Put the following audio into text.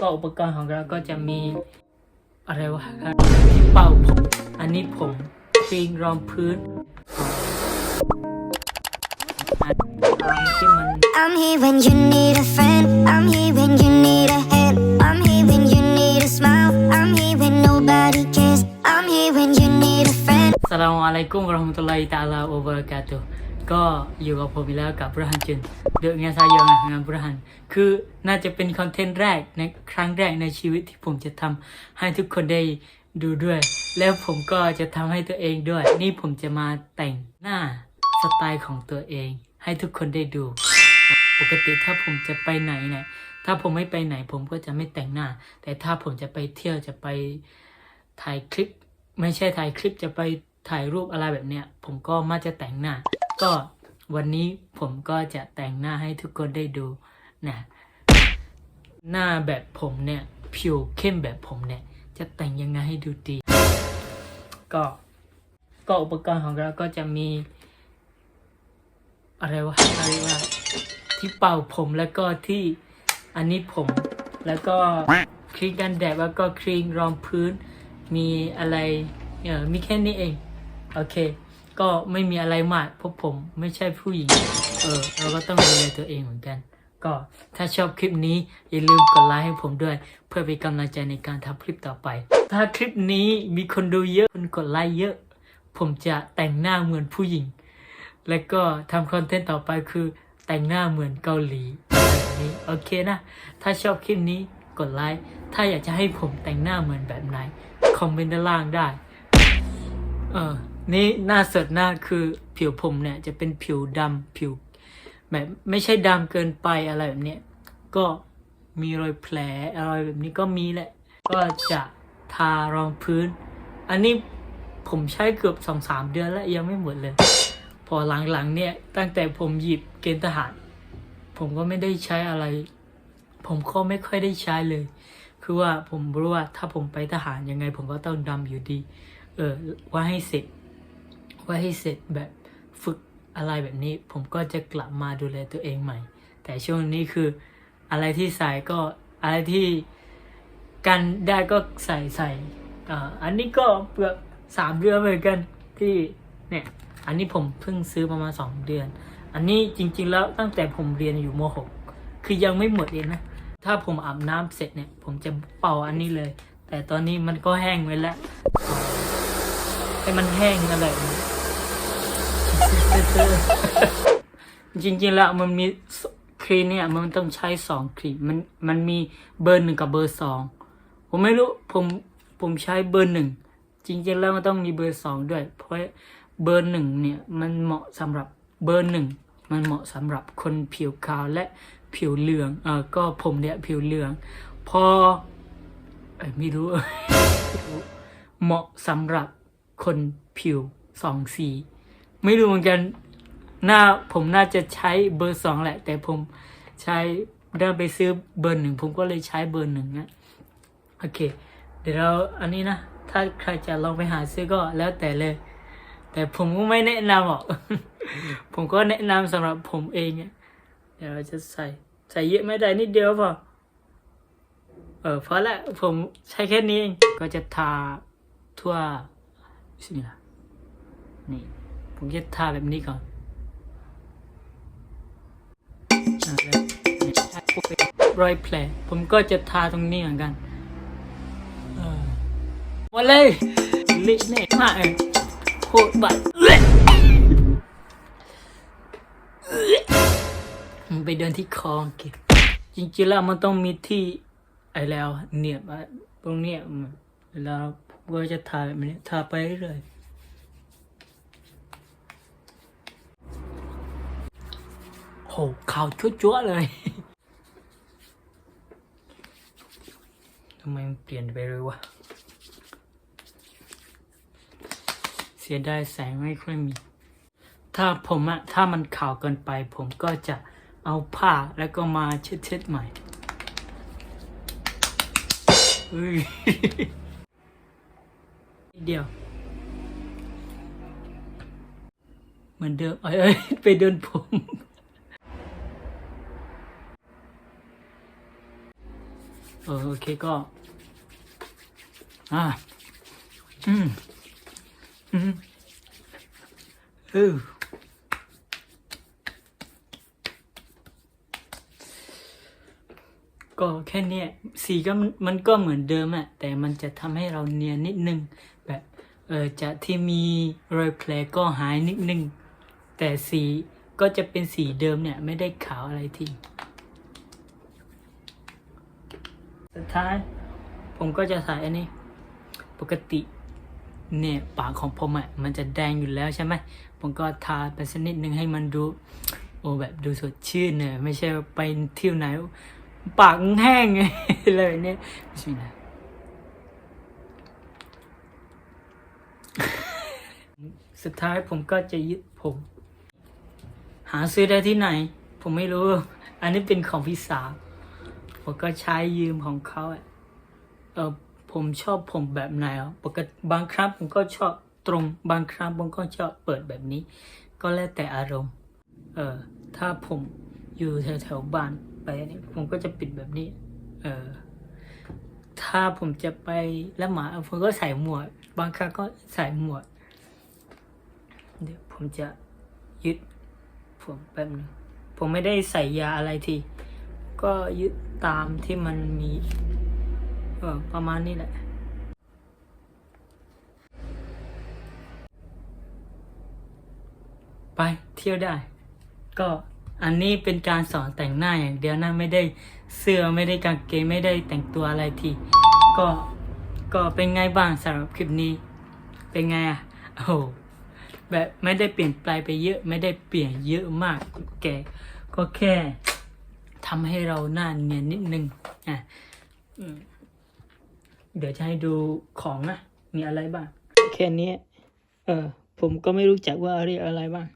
ก็อุปกรณ์ของเราก็จะมีอะไรวะที่เป่าผมอันนี้ผมครีมรองพื้นอันที่มัน I'm here when you need a friend. I'm here when you need a hand. I'm here when you need a smile. I'm here when nobody cares. I'm here when you need a friend. สลามอะลัยกุมวะเราะห์มะตุลลอฮิตะอาลาอัลบะเราะกาตุฮ์ ก็อยู่กับผมอีกแล้วกับบุรฮันจุนเดอะงานซายองงานบุรฮัน คือน่าจะเป็นคอนเทนต์แรกในครั้งแรกในชีวิตที่ผมจะทำให้ทุกคนได้ดูด้วย แล้วผมก็จะทำให้ตัวเองด้วย นี่ผมจะมาแต่งหน้าสไตล์ของตัวเอง ให้ทุกคนได้ดู ปกติถ้าผมจะไปไหนเนี่ยถ้าผมไม่ไปไหนผมก็จะไม่แต่งหน้า แต่ถ้าผมจะไปเที่ยวจะไปถ่ายคลิป ไม่ใช่ถ่ายคลิปจะไปถ่ายรูปอะไรแบบเนี้ย ผมก็มักจะแต่งหน้า ก็วันนี้ผมก็จะแต่งหน้าให้ทุกคนได้ดูนะหน้าแบบผมเนี่ย ผิวเข้มแบบผมเนี่ย จะแต่งยังไงให้ดูดี ก็ก็อุปกรณ์ของเราก็จะมี อะไรวะอะไรวะที่เป่าผมแล้วก็ที่อันนี้ผมแล้วก็ครีมกันแดดแล้วก็ครีมรองพื้น มีอะไรเออมีแค่นี้เอง โอเค ก็ไม่มีอะไรมากเพราะผมไม่ใช่ผู้หญิง เออ เราก็ต้องดูแลตัวเองเหมือนกัน ก็ถ้าชอบคลิปนี้อย่าลืมกดไลค์ให้ผมด้วย เพื่อเป็นกำลังใจในการทำคลิปต่อไป ถ้าคลิปนี้มีคนดูเยอะคนกดไลค์เยอะ ผมจะแต่งหน้าเหมือนผู้หญิง แล้วก็ทำคอนเทนต์ต่อไปคือแต่งหน้าเหมือนเกาหลีอะไรแบบนี้โอเคนะ ถ้าชอบคลิปนี้กดไลค์ ถ้าอยากจะให้ผมแต่งหน้าเหมือนแบบไหน คอมเมนต์ด้านล่างได้ เออ นี่หน้าสดหน้าคือผิวผมเนี่ยจะเป็นผิวดำผิวแบบไม่ใช่ดำเกินไปอะไรแบบเนี้ยก็มีรอยแผลอะไรแบบนี้ก็มีแหละ ก็จะทารองพื้น อันนี้ผมใช้เกือบสองสามเดือนแล้วยังไม่หมดเลย พอหลังๆเนี่ยตั้งแต่ผมหยิบเกณฑ์ทหาร ผมก็ไม่ได้ใช้อะไร ผมก็ไม่ค่อยได้ใช้เลย คือว่าผมรู้ว่าถ้าผมไปทหารยังไง ผมก็ต้องดำอยู่ดี เออว่าให้เสร็จ ว่าให้เสร็จแบบฝึกอะไรแบบนี้ ผมก็จะกลับมาดูแลตัวเองใหม่ แต่ช่วงนี้คืออะไรที่ใส่ก็อะไรที่กันได้ก็ใส่ใส่อ,อันนี้ก็เปลือกสามเดือนเหมือนกันที่เนี่ยอันนี้ผมเพิ่งซื้อประมาณสองเดือน อันนี้จริง ๆ แล้วตั้งแต่ผมเรียนอยู่มหกคือยังไม่หมดเองนะ ถ้าผมอาบน้ำเสร็จเนี่ย ผมจะเป่าอันนี้เลย แต่ตอนนี้มันก็แห้งไปแล้วให้มันแห้งอะไรแบบนี้ จริงๆแล้วมันมีครีมเนี่ยมันต้องใช้สองครีมมันมันมีเบอร์หนึ่งกับเบอร์สองผมไม่รู้ผมผมใช้เบอร์หนึ่งจริงๆแล้วมันต้องมีเบอร์สองด้วย เพราะเบอร์หนึ่งเนี่ยมันเหมาะสำหรับเบอร์หนึ่งมันเหมาะสำหรับคนผิวขาวและผิวเหลืองเออก็ผมเนี่ยผิวเหลือง พอไม่รู้ เหมาะสำหรับคนผิวสองสี ไม่รู้เหมือนกันหน้าผมน่าจะใช้เบอร์สองแหละ แต่ผมใช้เดินไปซื้อเบอร์หนึ่งผมก็เลยใช้เบอร์หนึ่งนะโอเค เดี๋ยวเราอันนี้นะ ถ้าใครจะลองไปหาซื้อก็แล้วแต่เลย แต่ผมก็ไม่แนะนำหรอก ผมก็แนะนำสำหรับผมเองเนี่ยเดี๋ยวเราจะใส่ใส่เยอะไม่ได้นิดเดียวพอเออเพราะละผมใช้แค่นี้เองก็จะทาทั่วสิล่ะนี่ ผมจะทาแบบนี้ก่อนรอยแผล ผมก็จะทาตรงนี้เหมือนกันหมดเลยละแน่มากเลยโคตรบัดเละมันไปเดินที่คอเก็บจริงๆแล้วมันต้องมีที่ไอ้แล้วเหนียบตรงเนี้ยแล้วก็จะทาแบบนี้ทาไปเรื่อยๆ โหขาวจั๊วๆเลย ทำไมมันเปลี่ยนไปเลยวะ เสียดายแสงไม่ค่อยมี ถ้าผมอะถ้ามันขาวเกินไป ผมก็จะเอาผ้าแล้วก็มาเช็ดๆใหม่เดียว เหมือนเดิมเอ้ยเอ้ยไปเดินผม โเออโอเคก็ อ่า อืม อืมเออก็แค่เนี้ยสีก็มันก็เหมือนเดิมอะแต่มันจะทำให้เราเนียนนิดนึง แบบเออจากที่มีรอยแผลก็หายนิดนึง แต่สีก็จะเป็นสีเดิมเนี่ย ไม่ได้ขาวอะไรที สุดท้าย ผมก็จะใส่อันนี้ ปกติเนี่ยปากของผมอะมันจะแดงอยู่แล้วใช่ไหมผมก็ทาไปสักนิดนึงให้มันดู โอ้แบบดูสดชื่นเนี่ยไม่ใช่ไปเที่ยวไหน ปากแห้งเลยเนี่ยไม่ใช่นะสุดท้ายผมก็จะยึดผม หาซื้อได้ที่ไหน ผมไม่รู้ อันนี้เป็นของพี่สาว ผมก็ใช้ยืมของเขาเออผมชอบผมแบบไหนอะปกติบางครั้งผมก็ชอบตรง บางครั้งผมก็ชอบเปิดแบบนี้ ก็แล้วแต่อารมณ์ เออถ้าผมอยู่แถวๆบ้านไปนี่ผมก็จะปิดแบบนี้ เออถ้าผมจะไปละหมาดผมก็ใส่หมวก บางครั้งก็ใส่หมวก เดี๋ยวผมจะยึดผมแป๊บนึงผมไม่ได้ใส่ยาอะไรที ก็ยึดตามที่มันมีเออประมาณนี้แหละ ไปเที่ยวได้ ก็อันนี้เป็นการสอนแต่งหน้าอย่างเดียวนะไม่ได้เสื้อไม่ได้กางเกงไม่ได้แต่งตัวอะไรทีก็ก็เป็นไงบ้างสำหรับคลิปนี้ เป็นไงอะโอ้โหแบบไม่ได้เปลี่ยนแปลงไปเยอะไม่ได้เปลี่ยนเยอะมากแกก็แค่ ทำให้เราหน้าเนียนนิดนึงอะเดี๋ยวจะให้ดูของนะมีอะไรบ้าง แค่นี้ เออ ผมก็ไม่รู้จักว่าอะไรอะไรบ้าง